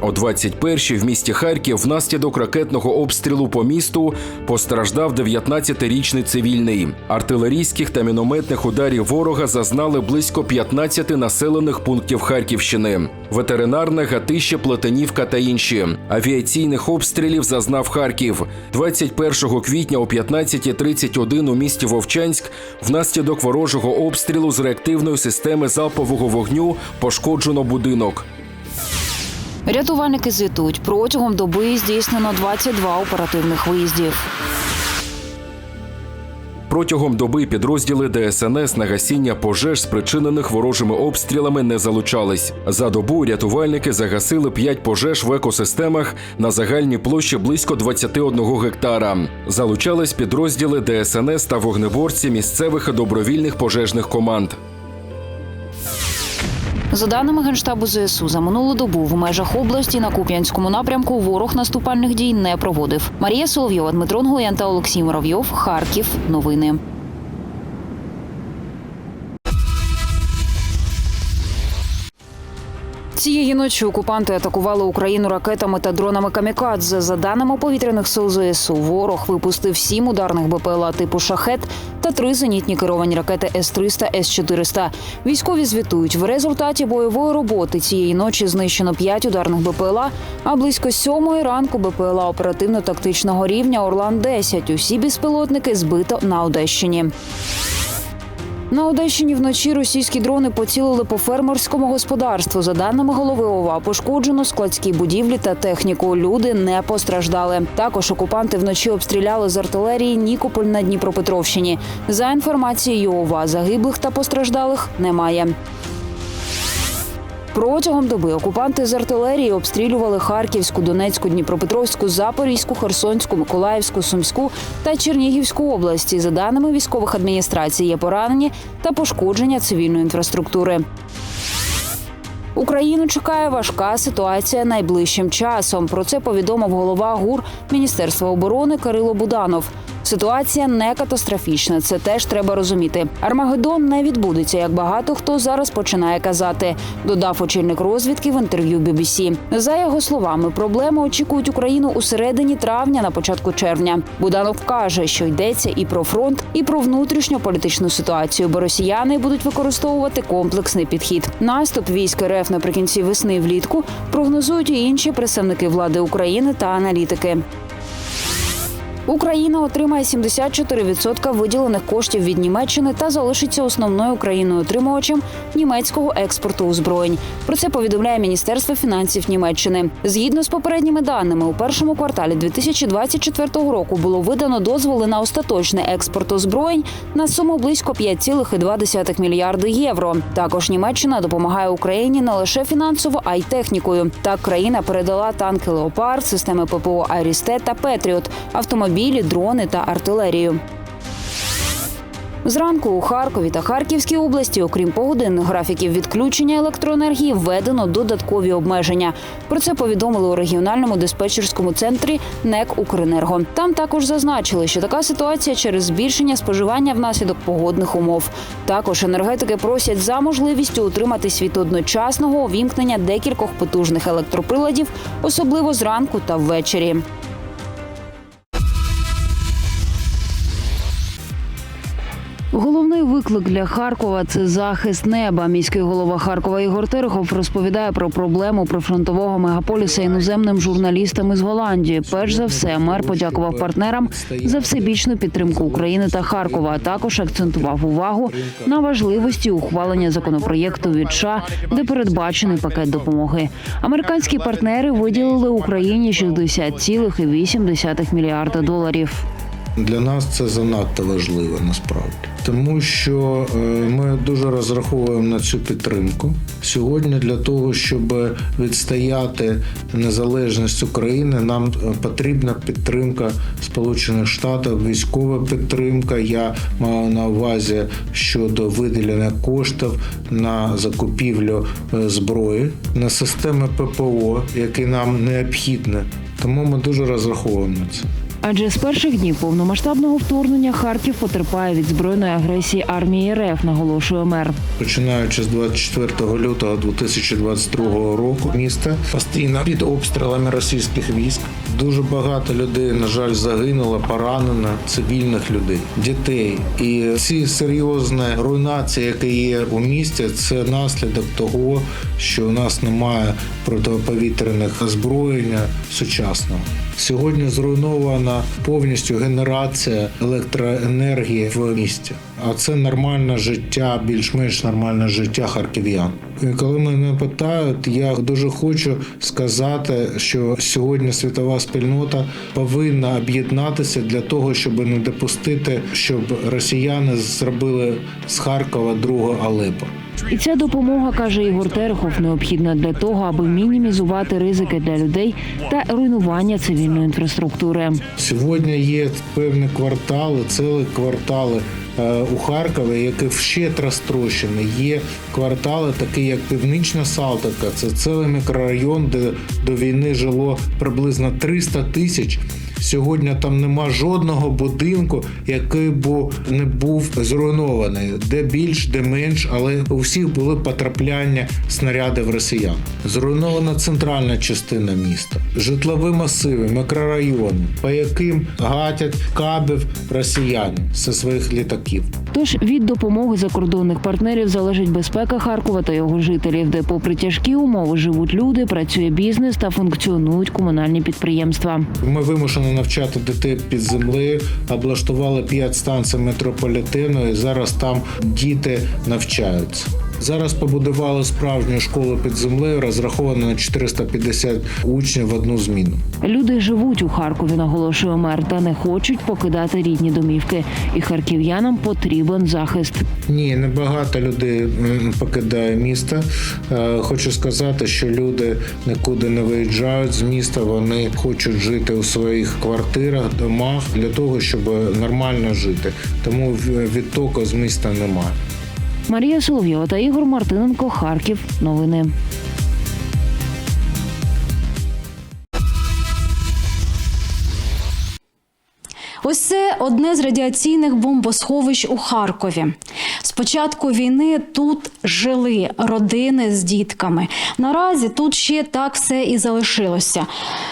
О 21-й в місті Харків внаслідок ракетного обстрілу по місту постраждав 19-річний цивільний. Артилерійських та мінометних ударів ворога зазнали близько 15 населених пунктів Харківщини. Ветеринарне Гатище, Плетенівка та інші. Авіаційних обстрілів зазнав Харків. 21 квітня о 15.31 у місті Вовчанськ внаслідок ворожого обстрілу з реактивної системи залпового вогню пошкоджено будинок. Рятувальники звітують протягом доби здійснено 22 оперативних виїздів. Протягом доби підрозділи ДСНС на гасіння пожеж, спричинених ворожими обстрілами, не залучались. За добу рятувальники загасили 5 пожеж в екосистемах на загальній площі близько 21 гектара. Залучались підрозділи ДСНС та вогнеборці місцевих і добровільних пожежних команд. За даними генштабу ЗСУ, за минулу добу в межах області на Куп'янському напрямку ворог наступальних дій не проводив. Марія Соловйова, Дмитро Нгоян та Олексій Муравйов. Харків. Новини. Цієї ночі окупанти атакували Україну ракетами та дронами камікадзе. За даними повітряних сил ЗСУ, ворог випустив сім ударних БПЛА типу шахет та три зенітні керовані ракети С-300, С-400. Військові звітують, в результаті бойової роботи цієї ночі знищено п'ять ударних БПЛА, а близько сьомої ранку БПЛА оперативно-тактичного рівня Орлан-10. Усі безпілотники збито на Одещині. На Одещині вночі російські дрони поцілили по фермерському господарству. За даними голови ОВА, пошкоджено складські будівлі та техніку. Люди не постраждали. Також окупанти вночі обстріляли з артилерії Нікополь на Дніпропетровщині. За інформацією ОВА, загиблих та постраждалих немає. Протягом доби окупанти з артилерії обстрілювали Харківську, Донецьку, Дніпропетровську, Запорізьку, Херсонську, Миколаївську, Сумську та Чернігівську області. За даними військових адміністрацій, є поранені та пошкодження цивільної інфраструктури. Україну чекає важка ситуація найближчим часом. Про це повідомив голова ГУР Міністерства оборони Кирило Буданов. Ситуація не катастрофічна. Це теж треба розуміти. Армагеддон не відбудеться, як багато хто зараз починає казати. Додав очільник розвідки в інтерв'ю BBC. За його словами, проблеми очікують Україну у середині травня, на початку червня. Буданов каже, що йдеться і про фронт, і про внутрішньополітичну ситуацію, бо росіяни будуть використовувати комплексний підхід. Наступ військ РФ наприкінці весни влітку прогнозують і інші представники влади України та аналітики. Україна отримає 74% виділених коштів від Німеччини та залишиться основною країною отримувачем німецького експорту озброєнь. Про це повідомляє Міністерство фінансів Німеччини. Згідно з попередніми даними, у першому кварталі 2024 року було видано дозволи на остаточний експорт озброєнь на суму близько 5,2 мільярди євро. Також Німеччина допомагає Україні не лише фінансово, а й технікою. Так країна передала танки Леопард, системи ППО Айрісте та Петріот, автомобілі, дрони та артилерію. Зранку у Харкові та Харківській області, окрім погодинних графіків відключення електроенергії, введено додаткові обмеження. Про це повідомили у регіональному диспетчерському центрі НЕК Укренерго. Там також зазначили, що така ситуація через збільшення споживання внаслідок погодних умов. Також енергетики просять за можливістю утриматись від одночасного увімкнення декількох потужних електроприладів, особливо зранку та ввечері. Головний виклик для Харкова це захист неба. Міський голова Харкова Ігор Терехов розповідає про проблему прифронтового мегаполіса іноземним журналістам із Голландії. Перш за все, мер подякував партнерам за всебічну підтримку України та Харкова. а Також акцентував увагу на важливості ухвалення законопроєкту від США, де передбачений пакет допомоги. Американські партнери виділили Україні 60,8 мільярда доларів. Для нас це занадто важливо насправді, тому що е, ми дуже розраховуємо на цю підтримку сьогодні. Для того щоб відстояти незалежність України, нам е, потрібна підтримка Сполучених Штатів, військова підтримка. Я маю на увазі щодо виділення коштів на закупівлю е, зброї, на системи ППО, які нам необхідні. Тому ми дуже розраховуємо на це. Адже з перших днів повномасштабного вторгнення Харків потерпає від збройної агресії армії РФ, наголошує мер. Починаючи з 24 лютого 2022 року, місто постійно під обстрілами російських військ. Дуже багато людей, на жаль, загинуло, поранено, цивільних людей, дітей. І ці серйозні руйнації, які є у місті, це наслідок того, що у нас немає протиповітряних озброєння сучасного. Сьогодні зруйнована повністю генерація електроенергії в місті. А це нормальне життя, більш-менш нормальне життя харків'ян. І коли мене питають, я дуже хочу сказати, що сьогодні світова спільнота повинна об'єднатися для того, щоб не допустити, щоб росіяни зробили з Харкова другого Алепо. І ця допомога, каже Ігор Терехов, необхідна для того, аби мінімізувати ризики для людей та руйнування цивільної інфраструктури. Сьогодні є певні квартали, цілі квартали е, у Харкові, які вщет розтрощені. Є квартали, такі як Північна Салтівка, це цілий мікрорайон, де до війни жило приблизно 300 тисяч. Сьогодні там нема жодного будинку, який б не був зруйнований, де більш, де менш, але у всіх були потрапляння снарядів росіян. Зруйнована центральна частина міста, житлові масиви, мікрорайони, по яким гатять кабів росіяни зі своїх літаків. Тож від допомоги закордонних партнерів залежить безпека Харкова та його жителів, де, попри тяжкі умови, живуть люди, працює бізнес та функціонують комунальні підприємства. Ми вимушені навчати дітей під землею, облаштували п'ять станцій метрополітену, і зараз там діти навчаються. Зараз побудували справжню школу під землею, розраховану на 450 учнів в одну зміну. Люди живуть у Харкові, наголошує мер, та не хочуть покидати рідні домівки. І харків'янам потрібен захист. Ні, небагато людей покидає місто. Е, Хочу сказати, що люди нікуди не виїжджають з міста. Вони хочуть жити у своїх квартирах, домах для того, щоб нормально жити. Тому в- відтоку з міста немає. Марія Соловйова та Ігор Мартиненко. Харків. Новини. Це одне з радіаційних бомбосховищ у Харкові. З початку війни тут жили родини з дітками. Наразі тут ще так все і залишилося.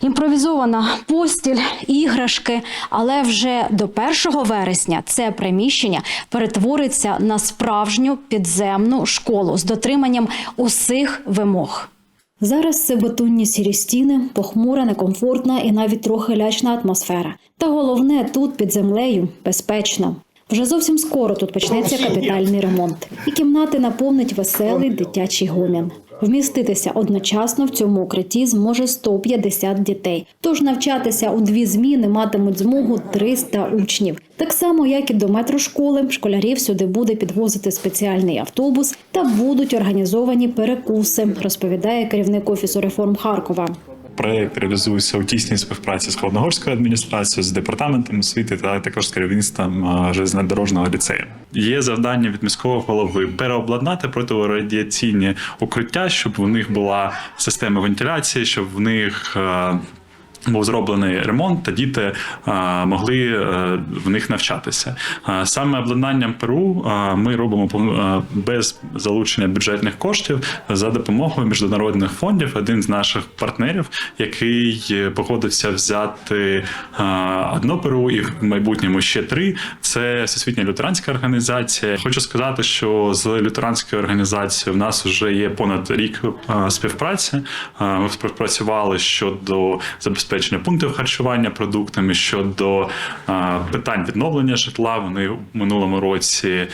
Імпровізована постіль, іграшки. Але вже до 1 вересня це приміщення перетвориться на справжню підземну школу з дотриманням усіх вимог. Зараз це бетонні сірі стіни, похмура, некомфортна і навіть трохи лячна атмосфера. Та головне тут під землею безпечно. Вже зовсім скоро тут почнеться капітальний ремонт, і кімнати наповнить веселий дитячий гомін. Вміститися одночасно в цьому укритті зможе 150 дітей. Тож навчатися у дві зміни матимуть змогу 300 учнів. Так само, як і до метрошколи, школярів сюди буде підвозити спеціальний автобус та будуть організовані перекуси, розповідає керівник офісу реформ Харкова. Проект реалізується у тісній співпраці з Холодногорською адміністрацією, з департаментом освіти та також з керівництвом железнодорожного ліцею. Є завдання від міського голови переобладнати протирадіаційні укриття, щоб в них була система вентиляції, щоб в них. Був зроблений ремонт, та діти е, могли е, в них навчатися. Е, Саме обладнанням ПРУ е, ми робимо е, без залучення бюджетних коштів за допомогою міжнародних фондів. Один з наших партнерів, який погодився взяти е, одно ПРУ і в майбутньому ще три. Це Всесвітня лютеранська організація. Хочу сказати, що з лютеранською організацією в нас вже є понад рік е, співпраці. Е, Ми співпрацювали щодо забезпечення пунктів харчування продуктами, щодо питань відновлення житла. Вони в минулому році.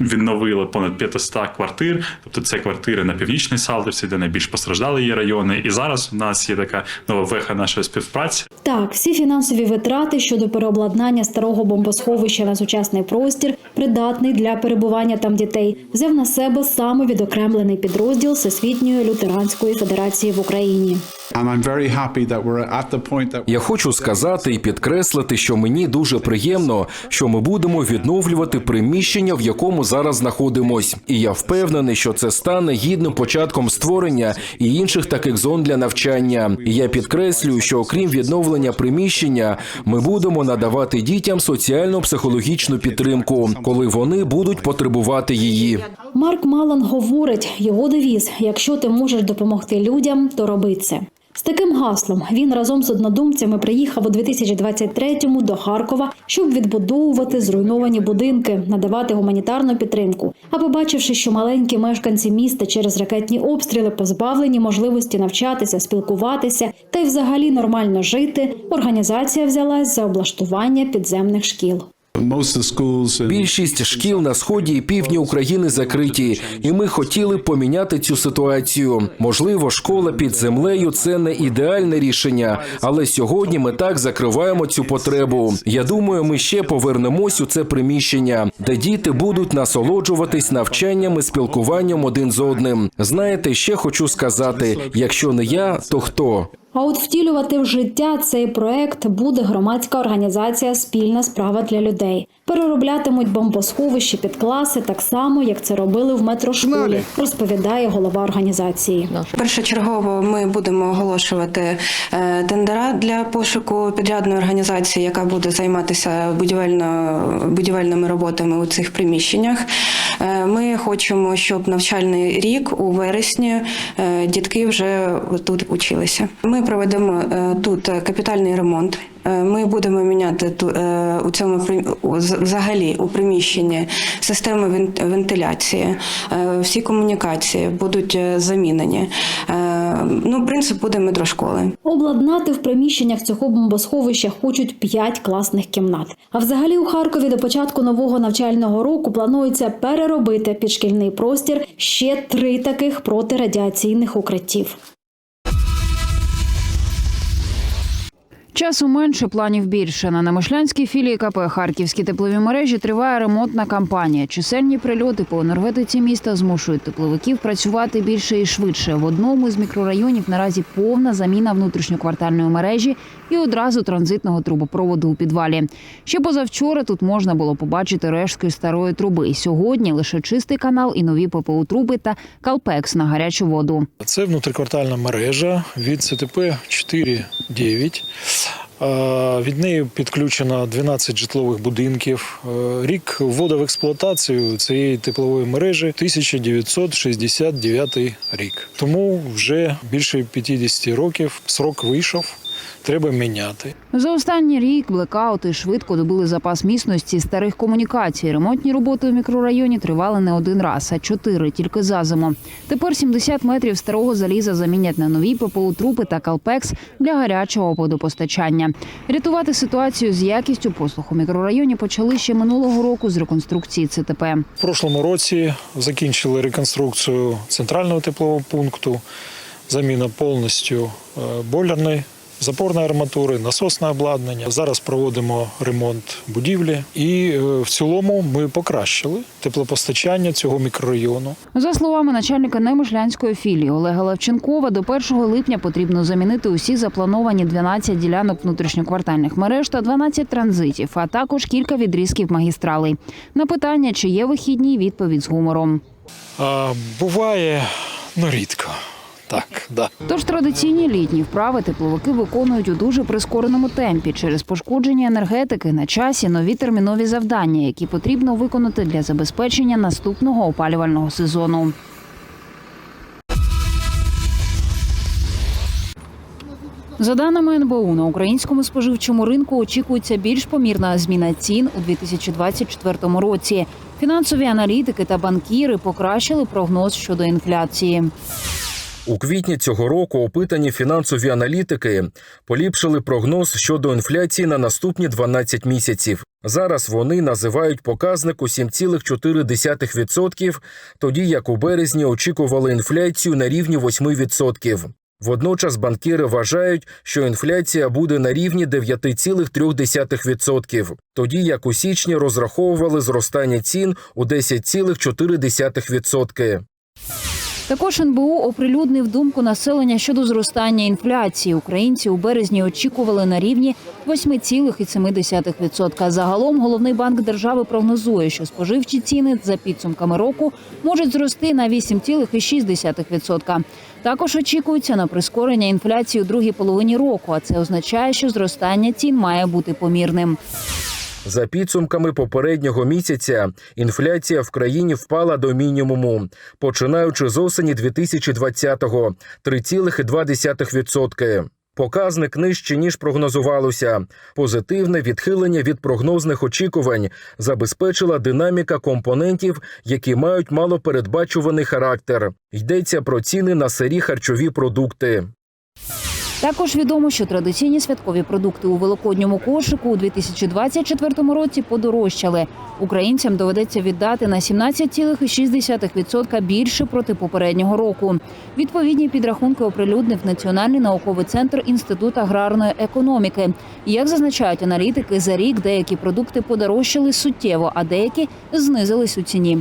Відновили понад 500 квартир, тобто це квартири на північній Салтівці, де найбільш постраждали є райони. І зараз у нас є така нова веха нашої співпраці. Так, всі фінансові витрати щодо переобладнання старого бомбосховища на сучасний простір, придатний для перебування там дітей, взяв на себе самовідокремлений підрозділ Всесвітньої лютеранської федерації в Україні. And I'm very happy that we're at the point that Я хочу сказати і підкреслити, що мені дуже приємно, що ми будемо відновлювати приміщення, в якому зараз знаходимось. І я впевнений, що це стане гідним початком створення і інших таких зон для навчання. І я підкреслюю, що окрім відновлення приміщення, ми будемо надавати дітям соціально-психологічну підтримку, коли вони будуть потребувати її. Марк Малан говорить, його девіз: якщо ти можеш допомогти людям, то роби це. З таким гаслом він разом з однодумцями приїхав у 2023-му до Харкова, щоб відбудовувати зруйновані будинки, надавати гуманітарну підтримку. А побачивши, що маленькі мешканці міста через ракетні обстріли позбавлені можливості навчатися, спілкуватися та й взагалі нормально жити, організація взялась за облаштування підземних шкіл. Більшість шкіл на сході і півдні України закриті, і ми хотіли поміняти цю ситуацію. Можливо, школа під землею це не ідеальне рішення, але сьогодні ми так закриваємо цю потребу. Я думаю, ми ще повернемось у це приміщення, де діти будуть насолоджуватись навчанням і спілкуванням один з одним. Знаєте, ще хочу сказати: якщо не я, то хто? А от втілювати в життя цей проект буде громадська організація Спільна справа для людей. Перероблятимуть бомбосховищі під класи так само, як це робили в метрошколі, розповідає голова організації. Першочергово ми будемо оголошувати е, тендера для пошуку підрядної організації, яка буде займатися будівельно, будівельними роботами у цих приміщеннях. Е, Ми хочемо, щоб навчальний рік у вересні е, дітки вже тут училися. Ми проведемо е, тут капітальний ремонт. Ми будемо міняти у цьому взагалі у приміщенні системи вен- вентиляції, всі комунікації будуть замінені. Е, Ну, принцип буде метрошколи. Обладнати в приміщеннях цього бомбосховища хочуть п'ять класних кімнат. А взагалі у Харкові до початку нового навчального року планується переробити підшкільний простір ще три таких протирадіаційних укриттів. Часу менше, планів більше. На Немишлянській філії КП Харківські теплові мережі триває ремонтна кампанія. Чисельні прильоти по енергетиці міста змушують тепловиків працювати більше і швидше. В одному з мікрорайонів наразі повна заміна внутрішньоквартальної мережі і одразу транзитного трубопроводу у підвалі. Ще позавчора тут можна було побачити рештки старої труби. Сьогодні лише чистий канал і нові ППУ труби та калпекс на гарячу воду. Це внутриквартальна мережа від ЦТП 4.9. Е, Від неї підключено 12 житлових будинків. Е, Рік ввода в експлуатацію цієї теплової мережі 1969 рік. Тому вже більше 50 років срок вийшов. Треба міняти. За останній рік блекаути швидко добили запас міцності старих комунікацій. Ремонтні роботи в мікрорайоні тривали не один раз, а чотири тільки за зиму. Тепер 70 метрів старого заліза замінять на нові ППУ трупи та калпекс для гарячого водопостачання. Рятувати ситуацію з якістю послуг у мікрорайоні почали ще минулого року з реконструкції ЦТП. В прошлому році закінчили реконструкцію центрального теплового пункту, заміна повністю е, бойлерної, запорної арматури, насосне обладнання. Зараз проводимо ремонт будівлі, і е, в цілому ми покращили теплопостачання цього мікрорайону. За словами начальника Немишлянської філії Олега Левченкова, до 1 липня потрібно замінити усі заплановані 12 ділянок внутрішньоквартальних мереж та 12 транзитів, а також кілька відрізків магістралей. На питання, чи є вихідні, відповідь з гумором. А, буває ну рідко. Так, да. Тож традиційні літні вправи тепловики виконують у дуже прискореному темпі через пошкодження енергетики на часі нові термінові завдання, які потрібно виконати для забезпечення наступного опалювального сезону. За даними НБУ, на українському споживчому ринку очікується більш помірна зміна цін у 2024 році. Фінансові аналітики та банкіри покращили прогноз щодо інфляції. У квітні цього року опитані фінансові аналітики поліпшили прогноз щодо інфляції на наступні 12 місяців. Зараз вони називають показник у 7,4%, тоді як у березні очікували інфляцію на рівні 8%. Водночас банкіри вважають, що інфляція буде на рівні 9,3%, тоді як у січні розраховували зростання цін у 10,4%. Також НБУ оприлюднив думку населення щодо зростання інфляції. Українці у березні очікували на рівні 8,7%. Загалом головний банк держави прогнозує, що споживчі ціни за підсумками року можуть зрости на 8,6%. Також очікується на прискорення інфляції у другій половині року. А це означає, що зростання цін має бути помірним. За підсумками попереднього місяця, інфляція в країні впала до мінімуму, починаючи з осені 2020-го – 3,2%. Показник нижче, ніж прогнозувалося. Позитивне відхилення від прогнозних очікувань забезпечила динаміка компонентів, які мають малопередбачуваний характер. Йдеться про ціни на сирі харчові продукти. Також відомо, що традиційні святкові продукти у великодньому кошику у 2024 році подорожчали. Українцям доведеться віддати на 17,6% більше проти попереднього року. Відповідні підрахунки оприлюднив Національний науковий центр Інститут аграрної економіки. Як зазначають аналітики, за рік деякі продукти подорожчали суттєво, а деякі знизились у ціні.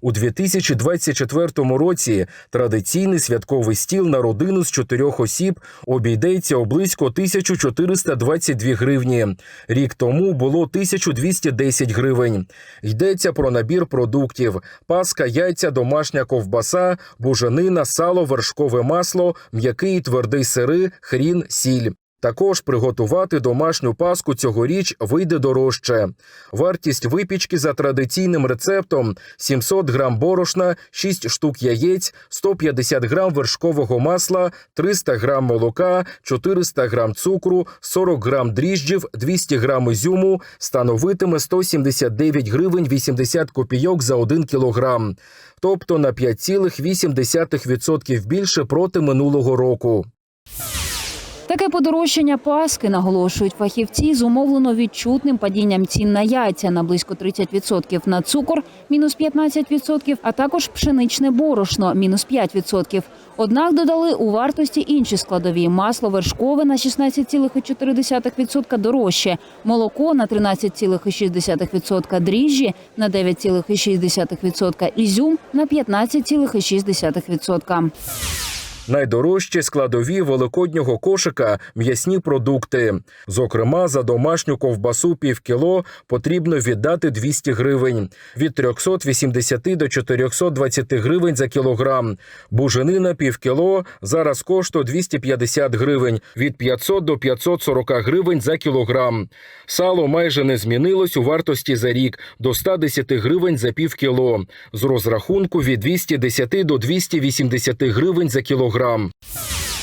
У 2024 році традиційний святковий стіл на родину з чотирьох осіб обійдеться у близько 1422 гривні. Рік тому було 1210 гривень. Йдеться про набір продуктів: паска, яйця, домашня ковбаса, буженина, сало, вершкове масло, м'який і твердий сири, хрін, сіль. Також приготувати домашню паску цьогоріч вийде дорожче. Вартість випічки за традиційним рецептом 700 грам борошна, 6 штук яєць, 150 грам вершкового масла, 300 грам молока, 400 грам цукру, 40 грам дріжджів, 200 грам ізюму становитиме 179 гривень 80 копійок за 1 кілограм, тобто на 5,8% більше проти минулого року. Таке подорожчання паски, наголошують фахівці, зумовлено відчутним падінням цін на яйця на близько 30%, на цукор – мінус 15%, а також пшеничне борошно – мінус 5%. Однак додали у вартості інші складові – масло вершкове на 16,4% дорожче, молоко на 13,6%, дріжджі на 9,6%, ізюм на 15,6%. Найдорожчі складові великоднього кошика м'ясні продукти. Зокрема, за домашню ковбасу півкіло потрібно віддати 200 гривень, від 380 до 420 гривень за кілограм. Буженина півкіло зараз коштує 250 гривень, від 500 до 540 гривень за кілограм. Сало майже не змінилось у вартості за рік до 110 гривень за півкіло. З розрахунку від 210 до 280 гривень за кілограм.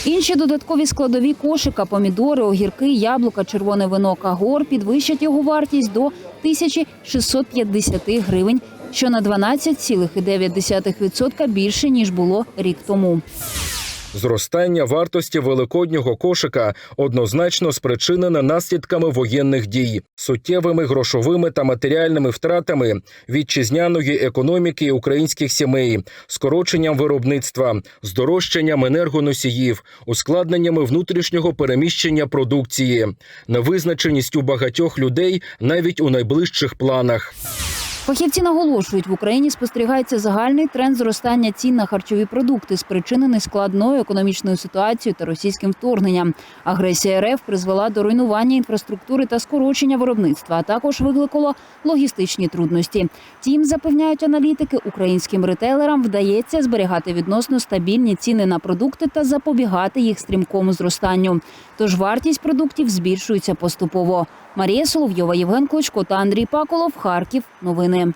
Інші додаткові складові кошика, помідори, огірки, яблука, червоне вино, кагор підвищать його вартість до 1650 гривень, що на 12,9% більше ніж було рік тому. Зростання вартості великоднього кошика однозначно спричинене наслідками воєнних дій, суттєвими грошовими та матеріальними втратами вітчизняної економіки українських сімей, скороченням виробництва, здорожчанням енергоносіїв, ускладненнями внутрішнього переміщення продукції, невизначеністю багатьох людей навіть у найближчих планах. Фахівці наголошують, в Україні спостерігається загальний тренд зростання цін на харчові продукти, спричинений складною економічною ситуацією та російським вторгненням. Агресія РФ призвела до руйнування інфраструктури та скорочення виробництва, а також викликало логістичні трудності. Тім запевняють аналітики, українським ретейлерам вдається зберігати відносно стабільні ціни на продукти та запобігати їх стрімкому зростанню. Тож вартість продуктів збільшується поступово. Марія Соловйова, Євген Клочко та Андрій Паколов. Харків. Новини. them.